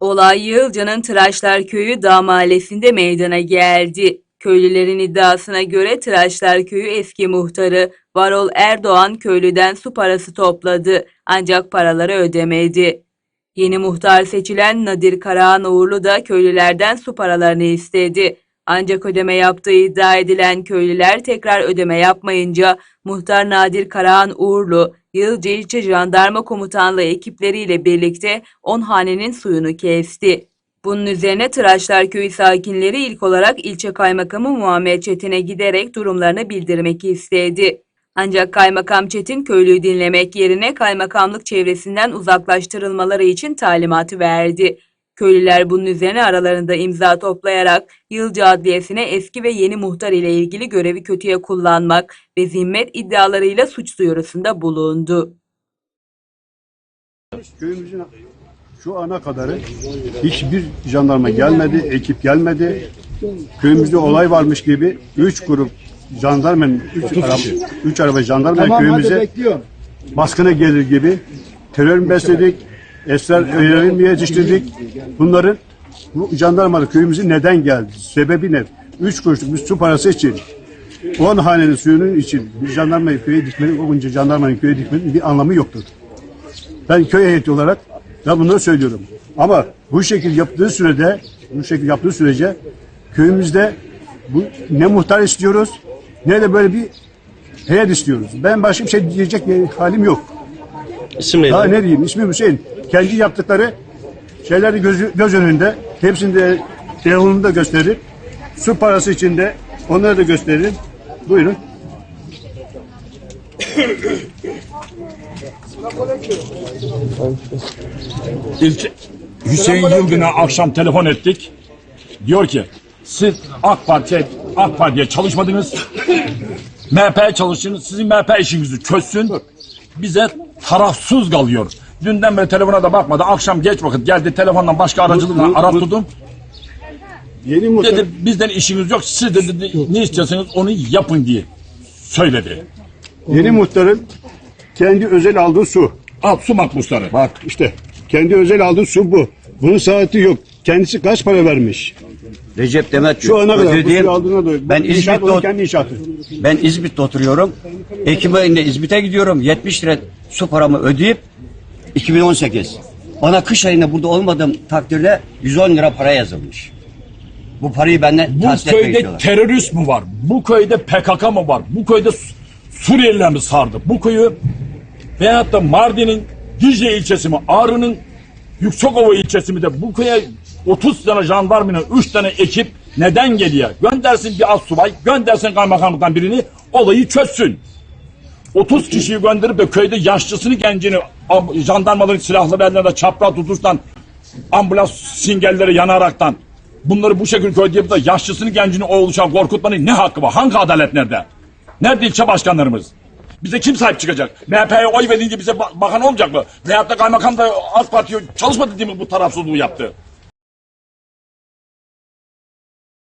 Olay Yığılca'nın Tıraşlar Köyü Dağ Mahallesi'nde meydana geldi. Köylülerin iddiasına göre Tıraşlar Köyü eski muhtarı Varol Erdoğan köylüden su parası topladı ancak paraları ödemedi. Yeni muhtar seçilen Nadir Karahan Uğurlu da köylülerden su paralarını istedi. Ancak ödeme yaptığı iddia edilen köylüler tekrar ödeme yapmayınca muhtar Nadir Karahan Uğurlu, Yılca İlçe Jandarma Komutanlığı ekipleriyle birlikte 10 hanenin suyunu kesti. Bunun üzerine Tıraşlar Köyü sakinleri ilk olarak ilçe kaymakamı Muhammed Çetin'e giderek durumlarını bildirmek istedi. Ancak kaymakam Çetin köylüyü dinlemek yerine kaymakamlık çevresinden uzaklaştırılmaları için talimatı verdi. Köylüler bunun üzerine aralarında imza toplayarak Yılca Adliyesi'ne eski ve yeni muhtar ile ilgili görevi kötüye kullanmak ve zimmet iddialarıyla suç duyurusunda bulundu. Köyümüzün şu ana kadarı hiçbir jandarma gelmedi, ekip gelmedi. Köyümüzde olay varmış gibi üç grup jandarmanın, üç araba, üç araba jandarma Tamam köyümüze baskına gelir gibi terör mü besledik, esrar öğrenim mi yetiştirdik? Bunların bu jandarmalı köyümüze neden geldi? Sebebi ne? Üç kuruşluk bir su parası için 10 hanenin suyunun için bir jandarmayı köye dikmenin, onca jandarmanın köye dikmenin bir anlamı yoktur. Ben köy heyeti olarak da bunları söylüyorum. Ama bu şekil yaptığı sürede, bu şekil yaptığı sürece köyümüzde bu ne muhtar istiyoruz ne de böyle bir heyet istiyoruz. Ben başka bir şey diyecek bir halim yok. İsim neydi? Daha ne diyeyim? İsmim Hüseyin. Kendi yaptıkları şeyleri göz, göz önünde, hepsini de telefonunda gösterir. Su parası içinde onları da gösteririm. Buyurun. İlçe, Hüseyin Yılgın'a akşam telefon ettik. Diyor ki siz AK Parti'ye AK Parti'ye çalışmadınız. MHP'ye çalıştınız. Sizin MHP işinizi çözsün. Bize tarafsız kalıyor. Dünden beri telefona da bakmadı. Akşam geç vakit geldi telefondan başka bu- aracılıkla bu- arattırdım. Yeni muhtar, Dedi bizden işiniz yok. Siz de dedi, ne istiyorsanız onu yapın diye söyledi. yeni muhtarın kendi özel aldığı su. Al su makbusları. Bak işte kendi özel aldığı su bu. Bunun saati yok. Kendisi kaç para vermiş? Recep Demet Şu ana kadar bu aldığına da. Ben inşaat İzmit'te, ot- kendi inşaatı. ben İzmit'te oturuyorum. Ekim ayında İzmit'e gidiyorum. 70 lira su paramı ödeyip 2018. Bana kış ayında burada olmadığım takdirde 110 lira para yazılmış. Bu parayı benden Bu tahsil etmek köyde istiyorlar. terörist mi var? Bu köyde PKK mı var? Bu köyde Su- Suriyeliler mi sardı? Bu köyü veyahut da Mardin'in Dicle ilçesi mi? Ağrı'nın Yüksekova ilçesi bu köye 30 tane jandarmanın 3 tane ekip neden geliyor? Göndersin bir az subay, göndersin kaymakamlıktan birini olayı çözsün. 30 kişiyi gönderip de köyde yaşlısını gencini jandarmaların silahlı ellerinde çapraz tutuştan ambulans singelleri yanaraktan bunları bu şekilde köyde yapıp da yaşlısını gencini oğluşan korkutmanın ne hakkı var? Hangi adalet nerede? Nerede ilçe başkanlarımız? Bize kim sahip çıkacak? MHP'ye oy verince bize ba- bakan olmayacak mı? Veyahut da kaymakam da AK Parti'ye çalışmadı değil mi bu tarafsızlığı yaptı?